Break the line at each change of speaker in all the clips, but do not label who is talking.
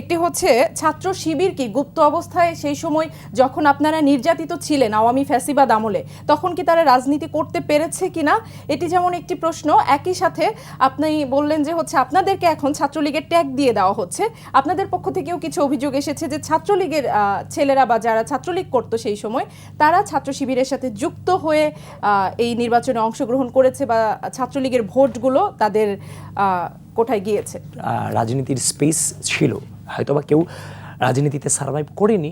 একটি হচ্ছে ছাত্র শিবির কি গুপ্ত অবস্থায় সেই সময় যখন আপনারা নির্যাতিত ছিলেন আওয়ামী ফ্যাসিবাদ আমলে, তখন কি তারা রাজনীতি করতে পেরেছে কিনা? এটি যেমন একটি প্রশ্ন, একই সাথে আপনি বললেন যে হচ্ছে আপনাদেরকে এখন ছাত্রলীগের ট্যাগ দিয়ে দেওয়া হচ্ছে। আপনাদের পক্ষ থেকেও কিছু অভিযোগ এসেছে যে ছাত্রলীগের ছেলেরা বা যারা ছাত্রলীগ করতো সেই সময়, তারা ছাত্র শিবিরের সাথে যুক্ত হয়ে এই নির্বাচনে অংশগ্রহণ করেছে বা ছাত্রলীগের ভোটগুলো তাদের কোঠায় গিয়েছে।
রাজনীতির স্পেস ছিল। হয়তোবা কেউ রাজনীতিতে সার্ভাইভ করেনি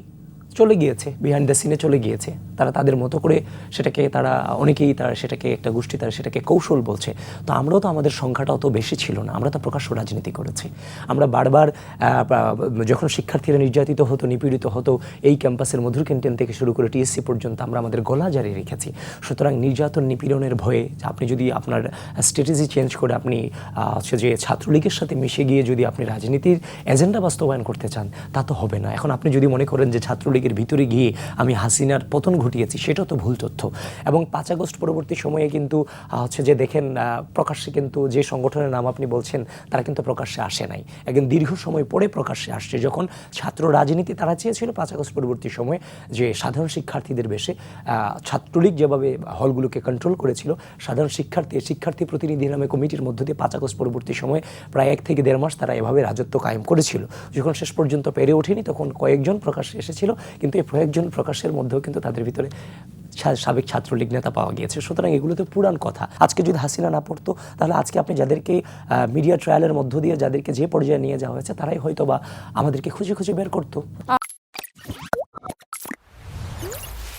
চলে গিয়েছে বিহাইন্ড দ্য সিনে চলে গিয়েছে। তারা তাদের মতো করে সেটাকে তারা, অনেকেই তারা সেটাকে, একটা গোষ্ঠী তারা সেটাকে কৌশল বলছে। তো আমরাও তো আমাদের সংখ্যাটা অত বেশি ছিল না, আমরা তো প্রকাশ্য রাজনীতি করেছি। আমরা বারবার যখন শিক্ষার্থীরা নির্যাতিত হতো, নিপীড়িত হতো, এই ক্যাম্পাসের মধুর ক্যান্টিন থেকে শুরু করে টিএসসি পর্যন্ত আমরা আমাদের গলা জারি রেখেছি। সুতরাং নির্যাতন, নিপীড়নের ভয়ে, আপনি যদি আপনার স্ট্র্যাটেজি চেঞ্জ করে আপনি হচ্ছে যে ছাত্রলীগের সাথে মিশে গিয়ে যদি আপনি রাজনীতির এজেন্ডা বাস্তবায়ন করতে চান, তা তো হবে না। এখন আপনি যদি মনে করেন যে ছাত্রলীগের ভিতরে গিয়ে আমি হাসিনার পতন ঘটিয়েছি সেটাও তো ভুল তথ্য। এবং পাঁচ আগস্ট পরবর্তী সময়ে কিন্তু হচ্ছে যে দেখেন প্রকাশ্যে কিন্তু যে সংগঠনের নাম আপনি বলছেন, তারা কিন্তু প্রকাশ্যে আসে নাই। একদিন দীর্ঘ সময় পরে প্রকাশ্যে আসছে, যখন ছাত্র রাজনীতি তারা চেয়েছিল পাঁচ আগস্ট পরবর্তী সময়ে যে সাধারণ শিক্ষার্থীদের বেশে ছাত্রলীগ যেভাবে হলগুলোকে কন্ট্রোল করেছিল, সাধারণ শিক্ষার্থী শিক্ষার্থী প্রতিনিধি নামে কমিটির মধ্য দিয়ে পাঁচ আগস্ট পরবর্তী সময়ে প্রায় এক থেকে দেড় মাস তারা এভাবে রাজত্ব কায়েম করেছিল। যখন শেষ পর্যন্ত পেরে ওঠেনি, তখন কয়েকজন প্রকাশ্যে এসেছিল কিন্তু এই কয়েকজন প্রকাশের মধ্যেও কিন্তু তাদের ভিতরে সাবেক ছাত্রলীগ নেতা পাওয়া গিয়েছে। সুতরাং এগুলো তো পুরান কথা। আজকে যদি হাসিনা না পড়তো, তাহলে আজকে আপনি যাদেরকে মিডিয়া ট্রায়ালের মধ্য দিয়ে যাদেরকে যে পর্যায়ে নিয়ে যাওয়া হয়েছে, তারাই হয়তো বা আমাদেরকে খুঁজে খুঁজে বের করতো।